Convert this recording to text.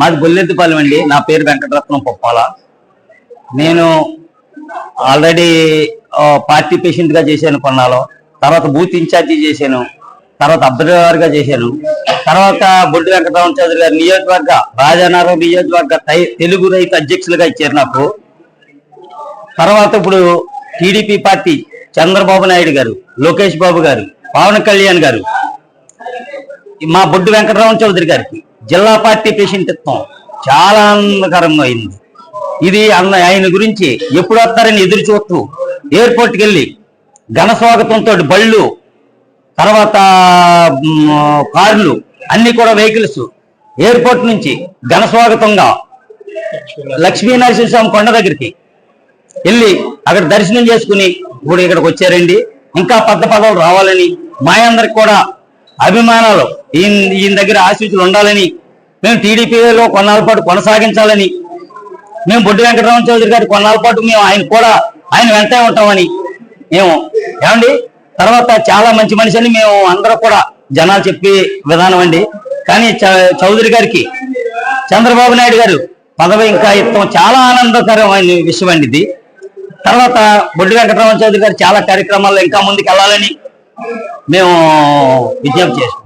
మాది గొల్లెత్తిపాలెం అండి. నా పేరు వెంకటరత్నం పొప్పాల. నేను ఆల్రెడీ పార్టీ పేషెంట్గా చేశాను కొన్నాళ్ళు. తర్వాత బూత్ ఇన్ఛార్జి చేశాను. తర్వాత అబ్జర్వర్గా చేశాను. తర్వాత బొడ్డు వెంకటరామ చౌదరి గారు నియోజకవర్గ రాజానగరం నియోజకవర్గ తెలుగు రైతు అధ్యక్షులుగా ఇచ్చారు నాకు. తర్వాత ఇప్పుడు టీడీపీ పార్టీ చంద్రబాబు నాయుడు గారు లోకేష్ బాబు గారు పవన్ కళ్యాణ్ గారు మా బొడ్డు వెంకటరామ చౌదరి గారికి జిల్లా పార్టీ పేషెంట్ ఇస్తాం చాలా ఆనందకరంగా అయింది. ఇది అన్న ఆయన గురించి ఎప్పుడు వస్తారని ఎదురు చూస్తూ ఎయిర్పోర్ట్కి వెళ్ళి ఘన స్వాగతంతో బళ్ళు తర్వాత కార్లు అన్ని కూడా వెహికల్స్ ఎయిర్పోర్ట్ నుంచి ఘన స్వాగతంగా లక్ష్మీ నరసింహస్వామి కొండ దగ్గరికి వెళ్ళి అక్కడ దర్శనం చేసుకుని ఇప్పుడు ఇక్కడికి వచ్చారండి. ఇంకా పెద్ద పదవులు రావాలని మా అందరికి కూడా అభిమానాలు. ఈయన ఈయన దగ్గర ఆశీస్సులు ఉండాలని మేము టీడీపీలో కొన్నాళ్ళ పాటు కొనసాగించాలని మేము బొడ్డు వెంకటరామ చౌదరి గారి కొన్నాళ్ళ పాటు మేము ఆయన కూడా ఆయన వెంటే ఉంటామని మేము ఏమండి? తర్వాత చాలా మంచి మనిషి అని మేము అందరూ కూడా జనాలు చెప్పే విధానం అండి. కానీ చౌదరి గారికి చంద్రబాబు నాయుడు గారు పదవి ఇంకా ఇస్తాం. చాలా ఆనందకరమైన విషయం అండి ఇది. తర్వాత బొడ్డు వెంకటరామ చౌదరి గారు చాలా కార్యక్రమాల్లో ఇంకా ముందుకు వెళ్ళాలని మేము విజ్ఞప్తి చేస్తున్నాం